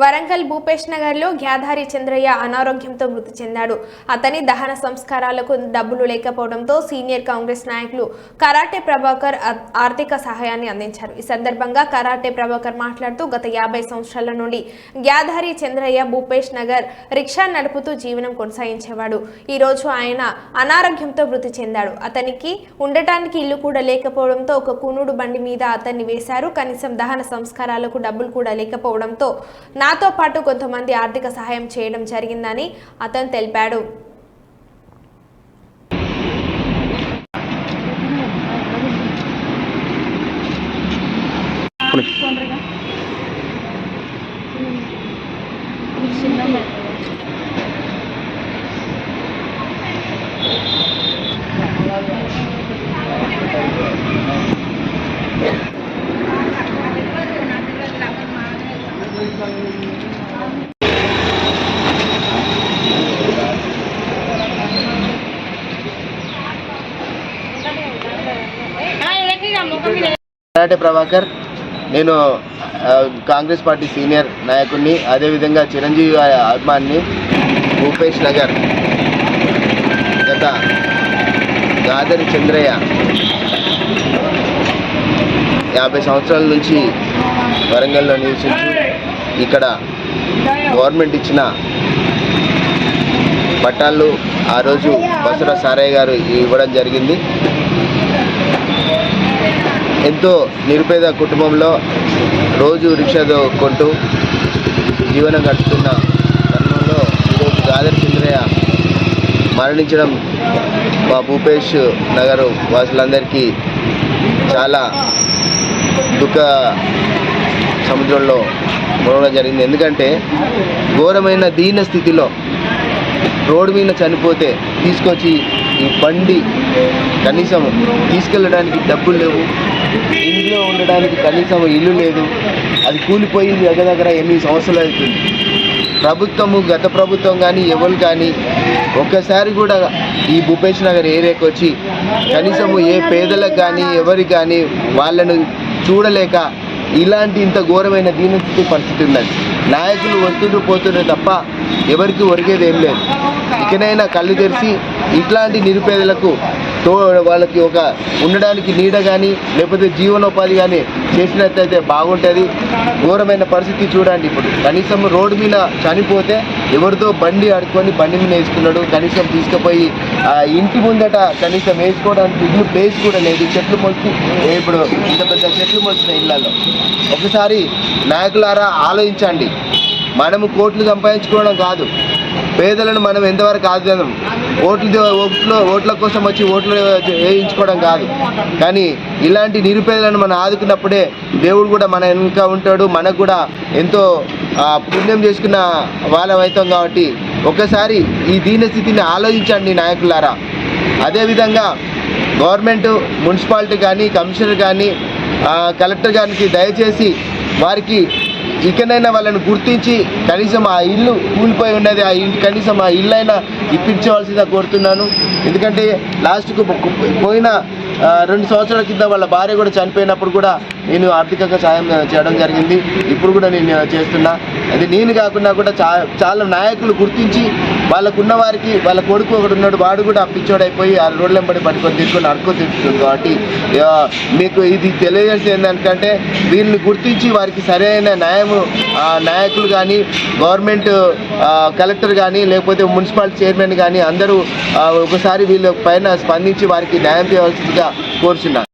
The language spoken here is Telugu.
వరంగల్ భూపేష్ నగర్లో గ్యాధారి చంద్రయ్య అనారోగ్యంతో మృతి చెందాడు. అతని దహన సంస్కారాలకు డబ్బులు లేకపోవడంతో సీనియర్ కాంగ్రెస్ నాయకులు కరాటే ప్రభాకర్ ఆర్థిక సహాయాన్ని అందించారు. ఈ సందర్భంగా కరాటే ప్రభాకర్ మాట్లాడుతూ గత యాభై సంవత్సరాల నుండి గ్యాధారి చంద్రయ్య భూపేష్ నగర్ రిక్షా నడుపుతూ జీవనం కొనసాగించేవాడు. ఈ రోజు ఆయన అనారోగ్యంతో మృతి చెందాడు. అతనికి ఉండటానికి ఇల్లు కూడా లేకపోవడంతో ఒక కూనుడు బండి మీద అతన్ని వేశారు. కనీసం దహన సంస్కారాలకు డబ్బులు కూడా లేకపోవడంతో నాతో పాటు కొంతమంది ఆర్థిక సహాయం చేయడం జరిగిందని అతను తెలిపాడు. కరాటే ప్రభాకర్ నేను కాంగ్రెస్ పార్టీ సీనియర్ నాయకుడిని అదేవిధంగా చిరంజీవి గారి అభిమాని భూపేష్ నగర్ గత గాదరి చంద్రయ్య యాభై సంవత్సరాల నుంచి వరంగల్లో నివసించి ఇక్కడ గవర్నమెంట్ ఇచ్చిన పట్టాలు ఆ రోజు బసుర సారయ్య గారు ఇవ్వడం జరిగింది. ఎంతో నిరుపేద కుటుంబంలో రోజు రిక్షా కొంటూ జీవనం గడుపుతున్న తరుణంలో ఈరోజు గాదర్ చంద్రయ్య మరణించడం మా భూపేష్ నగర్ వాసులందరికీ చాలా దుఃఖ సముద్రంలో మునగడం జరిగింది. ఎందుకంటే ఘోరమైన దీన స్థితిలో రోడ్డు మీద చనిపోతే తీసుకొచ్చి ఈ బండి కనీసం తీసుకెళ్ళడానికి డబ్బులు లేవు. ఇంట్లో ఉండడానికి కనీసం ఇల్లు లేదు. అది కూలిపోయి దగ్గర దగ్గర ఎనిమిది సంవత్సరాలు అవుతుంది? ప్రభుత్వము గత ప్రభుత్వం కానీ ఎవరు కానీ ఒక్కసారి కూడా ఈ భూపేష్ నగర్ ఏరియాకి వచ్చి కనీసము ఏ పేదలకు కానీ ఎవరికి కానీ వాళ్ళను చూడలేక ఇలాంటి ఇంత ఘోరమైన దీనస్థితి పరిస్థితి ఉన్నది. నాయకులు వస్తుండ్రు పోతుండ్రు తప్ప ఎవరికి ఒరిగేది ఏం లేదు. ఇకనైనా కళ్ళు తెరిచి ఇట్లాంటి నిరుపేదలకు తో వాళ్ళకి ఒక ఉండడానికి నీడ కానీ లేకపోతే జీవనోపాధి కానీ చేసినట్లయితే బాగుంటుంది. ఘోరమైన పరిస్థితి చూడండి ఇప్పుడు. కనీసం రోడ్డు మీద చనిపోతే ఎవరితో బండి ఆడుకొని బండి మీద వేసుకున్నాడు కనీసం తీసుకుపోయి ఆ ఇంటి ముందట కనీసం వేసుకోవడానికి ఇల్లు ప్లేస్ కూడా లేదు. చెట్లు మొలిచి ఇప్పుడు ఇంత పెద్ద చెట్లు మొలిచిన ఇళ్ళలో. ఒకసారి నాయకులారా ఆలోచించండి. మనము కోట్లు సంపాదించుకోవడం కాదు. పేదలను మనం ఎంతవరకు ఆదుదాం? ఓట్లు ఓట్లు ఓట్ల కోసం వచ్చి ఓట్లు వేయించుకోవడం కాదు. కానీ ఇలాంటి నిరుపేదలను మనం ఆదుకున్నప్పుడే దేవుడు కూడా మన వెనుక ఉంటాడు. మనకు కూడా ఎంతో పుణ్యం చేసుకున్న వాళ్ళం అవుతాం కాబట్టి ఒకసారి ఈ దీన స్థితిని ఆలోచించండి నాయకులారా. అదేవిధంగా గవర్నమెంట్ మున్సిపాలిటీ కానీ కమిషనర్ కానీ కలెక్టర్ గారికి దయచేసి వారికి ఇకనైనా వాళ్ళని గుర్తించి కనీసం ఆ ఇల్లు కూలిపోయి ఉన్నది ఆ ఇంటి కనీసం ఆ ఇల్లు అయినా ఇప్పించవలసిందిగా కోరుతున్నాను. ఎందుకంటే లాస్ట్కు పోయిన రెండు సంవత్సరాల కింద వాళ్ళ భార్య కూడా చనిపోయినప్పుడు కూడా నేను ఆర్థికంగా సాయం చేయడం జరిగింది. ఇప్పుడు కూడా నేను చేస్తున్నా. అది నేను కాకుండా కూడా చాలా నాయకులు గుర్తించి వాళ్ళకున్న వారికి వాళ్ళ కొడుకు ఒకడు ఉన్నాడు వాడు కూడా పిచ్చోడైపోయి ఆ రోడ్ల వెంబడి పట్టుకొని తీసుకొని అడుకో తింటుంది కాబట్టి మీకు ఇది తెలియజేసి ఏంటంటే వీళ్ళని గుర్తించి వారికి సరైన న్యాయము ఆ, నాయకులు కానీ గవర్నమెంట్ కలెక్టర్ కానీ లేకపోతే మున్సిపాలిటీ చైర్మన్ కానీ అందరూ ఒకసారి వీళ్ళ పైన స్పందించి వారికి న్యాయం చేయవలసిందిగా కోరుచున్నాను.